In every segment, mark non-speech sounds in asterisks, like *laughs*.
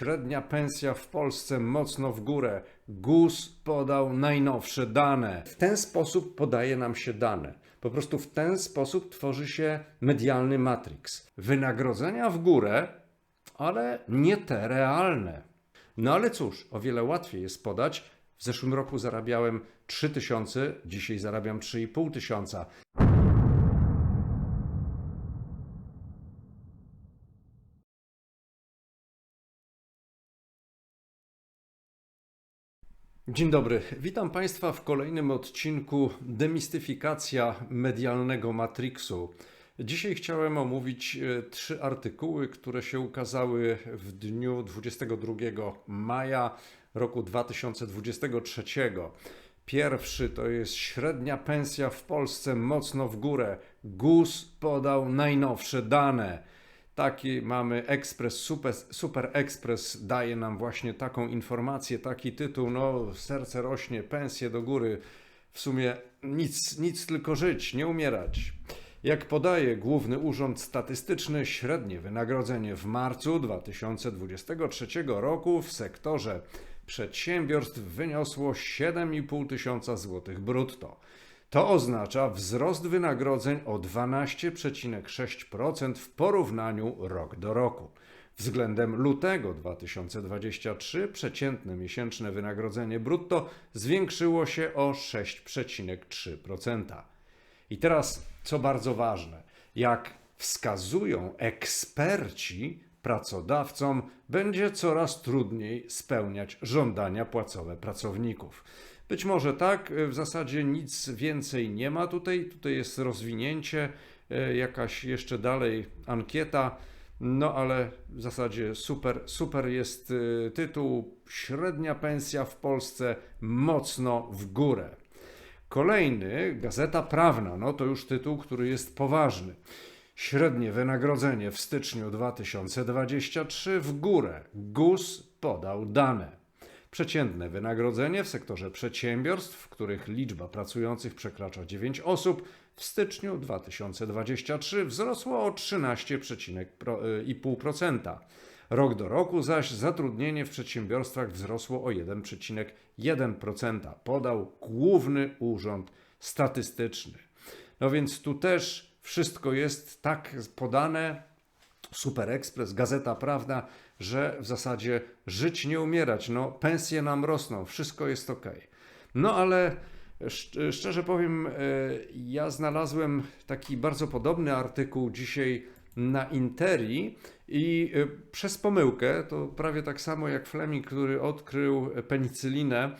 średnia pensja w Polsce mocno w górę. GUS podał najnowsze dane. W ten sposób podaje nam się dane. Po prostu w ten sposób tworzy się medialny matrix. Wynagrodzenia w górę, ale nie te realne. No ale cóż, o wiele łatwiej jest podać. W zeszłym roku zarabiałem 3000, dzisiaj zarabiam 3,5 Dzień dobry, witam Państwa w kolejnym odcinku Demistyfikacja medialnego Matrixu. Dzisiaj chciałem omówić e, trzy artykuły, które się ukazały w dniu 22 maja roku 2023. Pierwszy to jest średnia pensja w Polsce mocno w górę. GUS podał najnowsze dane. Taki mamy Ekspres, Super, Super Express daje nam właśnie taką informację, taki tytuł, no serce rośnie, pensje do góry, w sumie nic, nic tylko żyć, nie umierać. Jak podaje Główny Urząd Statystyczny, średnie wynagrodzenie w marcu 2023 roku w sektorze przedsiębiorstw wyniosło 7,5 tysiąca złotych brutto. To oznacza wzrost wynagrodzeń o 12,6% w porównaniu rok do roku. Względem lutego 2023 przeciętne miesięczne wynagrodzenie brutto zwiększyło się o 6,3%. I teraz, co bardzo ważne, jak wskazują eksperci, pracodawcom będzie coraz trudniej spełniać żądania płacowe pracowników. Być może tak, w zasadzie nic więcej nie ma tutaj. Tutaj jest rozwinięcie, e, jakaś jeszcze dalej ankieta. No ale w zasadzie super, super jest e, tytuł. Średnia pensja w Polsce mocno w górę. Kolejny, Gazeta Prawna, no to już tytuł, który jest poważny. Średnie wynagrodzenie w styczniu 2023 w górę. GUS podał dane. Przeciętne wynagrodzenie w sektorze przedsiębiorstw, w których liczba pracujących przekracza 9 osób, w styczniu 2023 wzrosło o 13,5%. Rok do roku zaś zatrudnienie w przedsiębiorstwach wzrosło o 1,1%, podał Główny Urząd Statystyczny. No więc tu też wszystko jest tak podane, Super Express, Gazeta Prawna, że w zasadzie żyć, nie umierać. No, pensje nam rosną, wszystko jest ok. No ale szczerze powiem, e, ja znalazłem taki bardzo podobny artykuł dzisiaj na Interi i e, przez pomyłkę, to prawie tak samo jak Fleming, który odkrył penicylinę,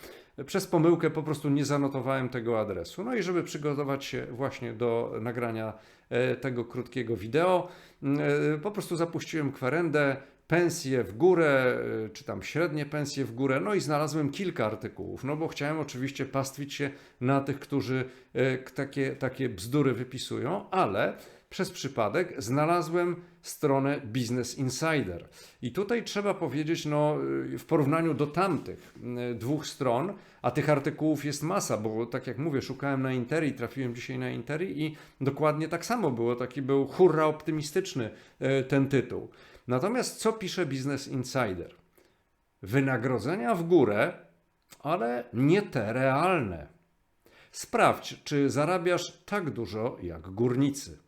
przez pomyłkę po prostu nie zanotowałem tego adresu. No i żeby przygotować się właśnie do nagrania e, tego krótkiego wideo, po prostu zapuściłem kwerendę, pensje w górę, y, czy tam średnie pensje w górę. No i znalazłem kilka artykułów, no bo chciałem oczywiście pastwić się na tych, którzy y, takie, takie bzdury wypisują, ale przez przypadek znalazłem stronę Business Insider. I tutaj trzeba powiedzieć, no, y, w porównaniu do tamtych dwóch stron, a tych artykułów jest masa, bo tak jak mówię, szukałem na Interi, trafiłem dzisiaj na Interi i dokładnie tak samo było. Taki był hurra optymistyczny ten tytuł. Natomiast co pisze Business Insider? Wynagrodzenia w górę, ale nie te realne. Sprawdź, czy zarabiasz tak dużo jak górnicy.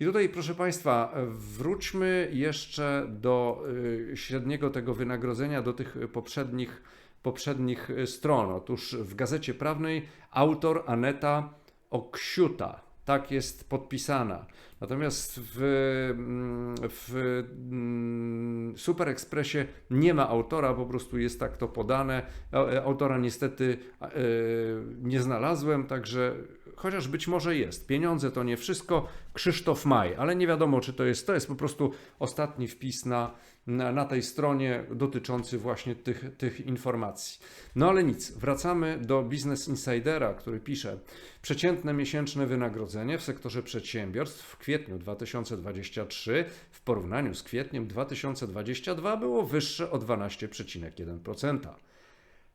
I tutaj, proszę Państwa, wróćmy jeszcze do y, średniego tego wynagrodzenia, do tych poprzednich, poprzednich stron. Otóż w gazecie prawnej autor Aneta Oksiuta tak jest podpisana. Natomiast w, mm, w mm, Super Expressie nie ma autora, po prostu jest tak to podane. E, autora niestety e, nie znalazłem, także chociaż być może jest. Pieniądze to nie wszystko. Krzysztof Maj, ale nie wiadomo, czy to jest. To jest po prostu ostatni wpis na, na, na tej stronie dotyczący właśnie tych, tych informacji. No ale nic, wracamy do Business Insidera, który pisze: Przeciętne miesięczne wynagrodzenie w sektorze przedsiębiorstw w kwietniu 2023 w porównaniu z kwietniem 2022 było wyższe o 12,1%.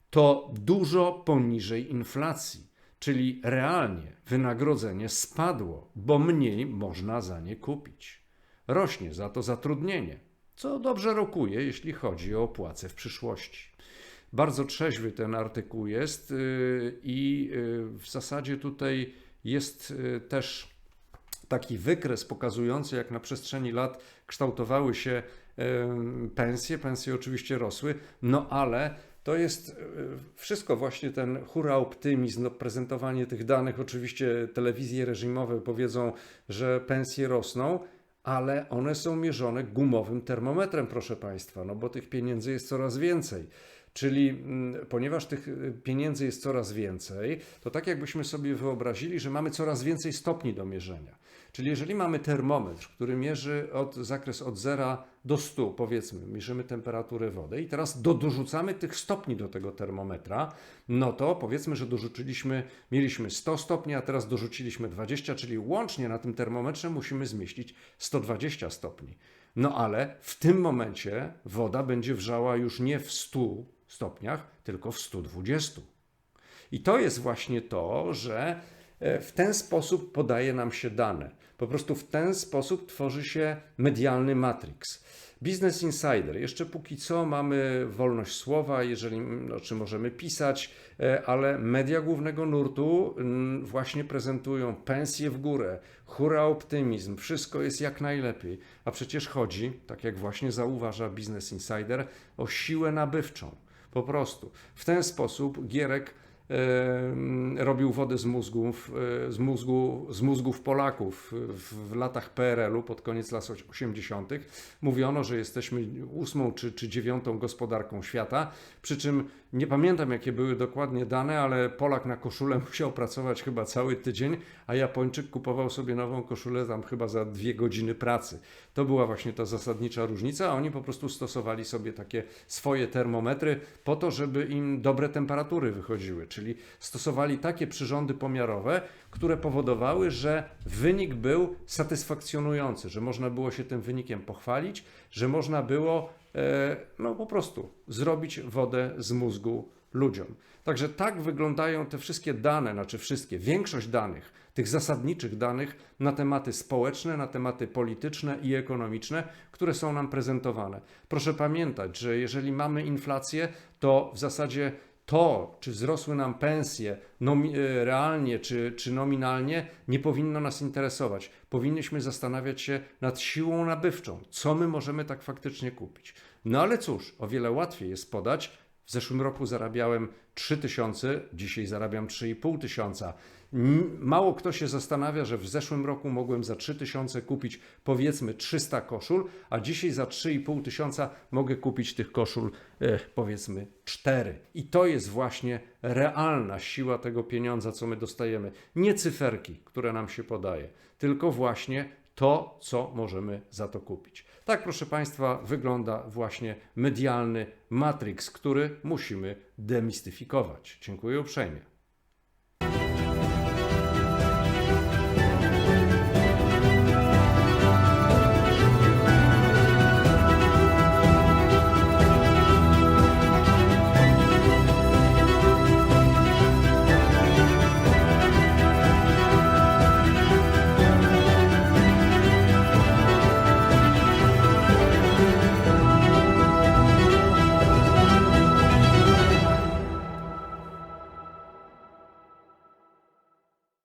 To dużo poniżej inflacji czyli realnie wynagrodzenie spadło, bo mniej można za nie kupić. Rośnie za to zatrudnienie, co dobrze rokuje, jeśli chodzi o płace w przyszłości. Bardzo trzeźwy ten artykuł jest yy, i yy, w zasadzie tutaj jest yy, też taki wykres pokazujący, jak na przestrzeni lat kształtowały się pensje. Pensje oczywiście rosły, no ale to jest e, wszystko właśnie ten hura optymizm, no, prezentowanie tych danych. Oczywiście telewizje reżimowe powiedzą, że pensje rosną, ale one są mierzone gumowym termometrem, proszę Państwa, no bo tych pieniędzy jest coraz więcej. Czyli mm, ponieważ tych y, pieniędzy jest coraz więcej, to tak jakbyśmy sobie wyobrazili, że mamy coraz więcej stopni do mierzenia. Czyli jeżeli mamy termometr, który mierzy od, zakres od 0 do 100, powiedzmy, mierzymy temperaturę wody i teraz do, dorzucamy tych stopni do tego termometra, no to powiedzmy, że dorzuciliśmy, mieliśmy 100 stopni, a teraz dorzuciliśmy 20, czyli łącznie na tym termometrze musimy zmieścić 120 stopni. No ale w tym momencie woda będzie wrzała już nie w 100 stopniach, tylko w 120. I to jest właśnie to, że w ten sposób podaje nam się dane. Po prostu w ten sposób tworzy się medialny matrix. Business Insider. Jeszcze póki co mamy wolność słowa, jeżeli, no, czy możemy pisać, e, ale media głównego nurtu mm, właśnie prezentują pensje w górę, hura optymizm, wszystko jest jak najlepiej. A przecież chodzi, tak jak właśnie zauważa Business Insider, o siłę nabywczą. Po prostu. W ten sposób Gierek e, robił wodę z mózgów, z, mózgu, z mózgów Polaków w, w latach PRL-u, pod koniec lat 80. Mówiono, że jesteśmy ósmą czy, czy dziewiątą gospodarką świata, przy czym nie pamiętam jakie były dokładnie dane, ale Polak na koszulę *laughs* musiał pracować chyba cały tydzień, a Japończyk kupował sobie nową koszulę tam chyba za dwie godziny pracy. To była właśnie ta zasadnicza różnica, a oni po prostu stosowali sobie takie swoje termometry po to, żeby im dobre temperatury wychodziły, czyli stosowali takie przyrządy pomiarowe, które powodowały, że wynik był satysfakcjonujący, że można było się tym wynikiem pochwalić, że można było e, no po prostu zrobić wodę z mózgu ludziom. Także tak wyglądają te wszystkie dane, znaczy wszystkie, większość danych, tych zasadniczych danych na tematy społeczne, na tematy polityczne i ekonomiczne, które są nam prezentowane. Proszę pamiętać, że jeżeli mamy inflację, to w zasadzie to, czy wzrosły nam pensje e, realnie czy, czy nominalnie, nie powinno nas interesować. Powinniśmy zastanawiać się nad siłą nabywczą, co my możemy tak faktycznie kupić. No ale cóż, o wiele łatwiej jest podać. W zeszłym roku zarabiałem 3000, dzisiaj zarabiam 3,5 tysiąca. Mało kto się zastanawia, że w zeszłym roku mogłem za 3000 kupić powiedzmy 300 koszul, a dzisiaj za 3,5 tysiąca mogę kupić tych koszul e, powiedzmy 4. I to jest właśnie realna siła tego pieniądza, co my dostajemy. Nie cyferki, które nam się podaje, tylko właśnie to, co możemy za to kupić. Tak, proszę Państwa, wygląda właśnie medialny matrix, który musimy demistyfikować. Dziękuję uprzejmie.